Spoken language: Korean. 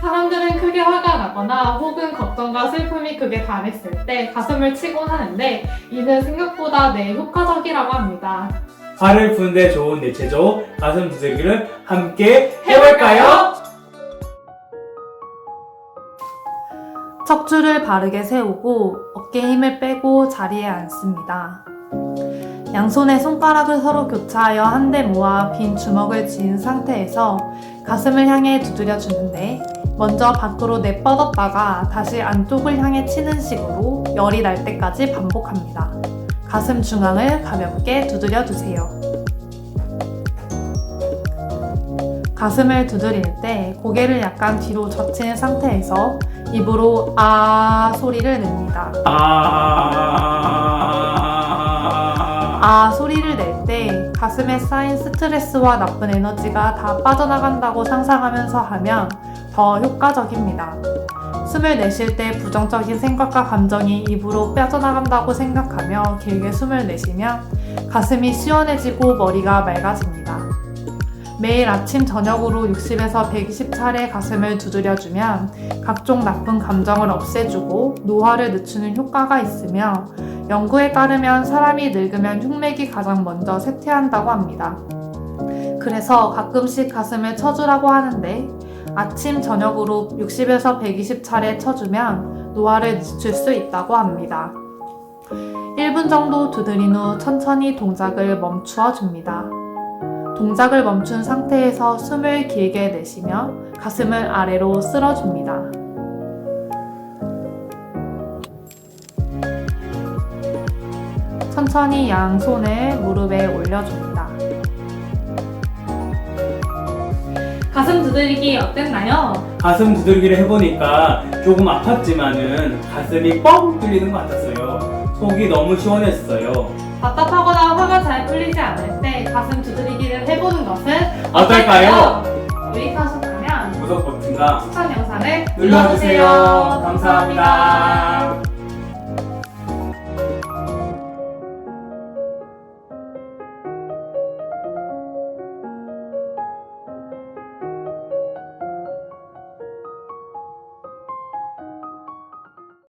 사람들은 크게 화가 나거나 혹은 걱정과 슬픔이 극에 달했을 때 가슴을 치곤 하는데 이는 생각보다 내 효과적이라고 합니다. 화를 푸는데 좋은 대체조 가슴 두들기를 함께 해볼까요? 척추를 바르게 세우고 어깨 힘을 빼고 자리에 앉습니다. 양손의 손가락을 서로 교차하여 한데 모아 빈 주먹을 쥐은 상태에서 가슴을 향해 두드려 주는데 먼저 밖으로 내뻗었다가 다시 안쪽을 향해 치는 식으로 열이 날 때까지 반복합니다. 가슴 중앙을 가볍게 두드려 주세요. 가슴을 두드릴 때 고개를 약간 뒤로 젖힌 상태에서 입으로 아 소리를 냅니다. 아, 가슴에 쌓인 스트레스와 나쁜 에너지가 다 빠져나간다고 상상하면서 하면 더 효과적입니다. 숨을 내쉴 때 부정적인 생각과 감정이 입으로 빠져나간다고 생각하며 길게 숨을 내쉬면 가슴이 시원해지고 머리가 맑아집니다. 매일 아침 저녁으로 60에서 120차례 가슴을 두드려주면 각종 나쁜 감정을 없애주고 노화를 늦추는 효과가 있으며 연구에 따르면 사람이 늙으면 흉맥이 가장 먼저 쇠퇴한다고 합니다. 그래서 가끔씩 가슴을 쳐주라고 하는데 아침 저녁으로 60에서 120차례 쳐주면 노화를 늦출 수 있다고 합니다. 1분 정도 두드린 후 천천히 동작을 멈추어 줍니다. 동작을 멈춘 상태에서 숨을 길게 내쉬며 가슴을 아래로 쓸어줍니다. 천천히 양손을 무릎에 올려줍니다. 가슴 두드리기 어땠나요? 가슴 두들기를 해보니까 조금 아팠지만은 가슴이 뻥 뚫리는 것 같았어요. 속이 너무 시원했어요. 답답하거나 화가 잘 풀리지 않을 때 가슴 두드리기를 해보는 것은 어떨까요? 유익하셨다면 구독 버튼과 추천 영상을 눌러주세요. 감사합니다.